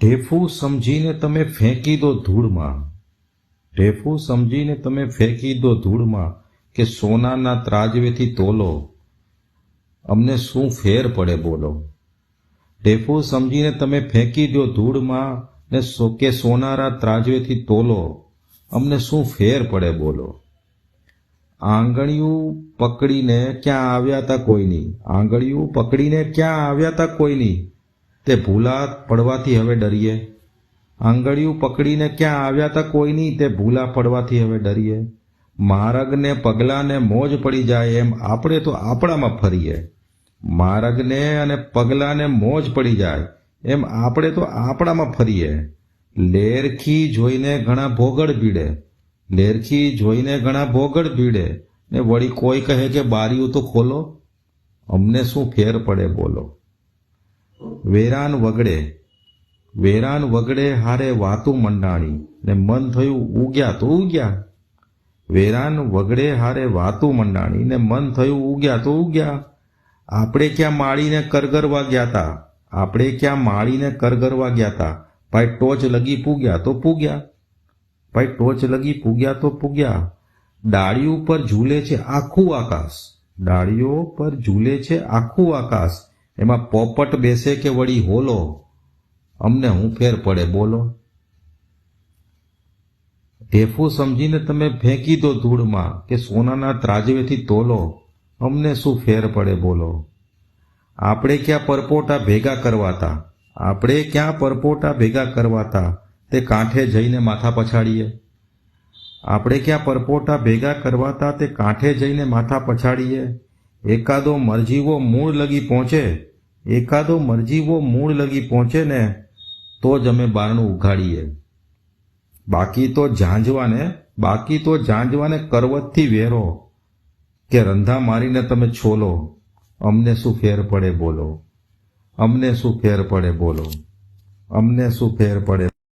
ઢેફું સમજીને તમે ફેંકી દો ધૂળમાં. ઢેફું સમજીને તમે ફેંકી દો ધૂળમાં કે સોનાના ત્રાજવેથી તોલો. અમને શું ફેર પડે બોલો. ઢેફું સમજીને તમે ફેંકી દો ધૂળમાં ને કે સોનારા ત્રાજવેથી તોલો. અમને શું ફેર પડે બોલો. આંગળીયું પકડીને ક્યાં આવ્યા હતા કોઈની? આંગળીયું પકડીને ક્યાં આવ્યા તા કોઈની? તે ભૂલા પડવાથી હવે ડરીએ. આંગળીયું પકડીને ક્યાં આવ્યા તા કોઈની, તે ભૂલા પડવાથી હવે ડરીએ. મારગને, પગલાને મોજ પડી જાય એમ આપણે તો આપણામાં ફરીએ. મારગને અને પગલાને મોજ પડી જાય એમ આપણે તો આપણામાં ફરીએ. લેરખી જોઈને ઘણા ભોગળ ભીડે લેરખી જોઈને ઘણા ભોગળ ભીડે ને વળી કોઈ કહે કે બારીઓ તો ખોલો. અમને શું ફેર પડે બોલો. વેરાન વગડે વેરાન વગડે હારે વાતું મંડાણી, ને મન થયું ઉગ્યા તો ઉગ્યા. વેરાન વગડે હારે વાતું મંડાણી, ને મન થયું ઉગ્યા તો ઉગ્યા. આપણે ક્યાં માળીને કરગરવા ગયા તા આપણે ક્યાં માળીને કરગરવા ગયા તા ભાઈ ટોચ લગી પૂગ્યા તો પૂગ્યા. ભાઈ ટોચ લગી પૂગ્યા તો પૂગ્યા. ડાળીઓ પર ઝૂલે છે આખું આકાશ. ડાળીઓ પર ઝૂલે છે આખું આકાશ. એમાં પોપટ બેસે કે વળી હોલો? અમને હું ફેર પડે, બોલો. ઢેફો સમજીને તમે ફેંકી દો ધૂળમાં કે સોનાના ત્રાજવેથી તોલો. અમને શું ફેર પડે, બોલો. આપણે ક્યાં પરપોટા ભેગા કરવાતા? આપણે ક્યાં પરપોટા ભેગા કરવાતા? તે કાંઠે જઈને માથા પછાડીએ. આપણે ક્યાં પરપોટા ભેગા કરવાતા? તે કાંઠે જઈને માથા પછાડીએ. એકાદો મરજીવો મૂળ લગી પહોંચે, એકાદો મરજીવો મૂળ લગી પહોંચે ને, તો જ અમે બારણું ઉઘાડીએ. બાકી તો ઝાંઝવાને, બાકી તો ઝાંઝવાને કરવતથી વેરો કે રંધા મારીને તમે છોલો, અમને શું ફેર પડે બોલો, અમને શું ફેર પડે બોલો, અમને શું ફેર પડે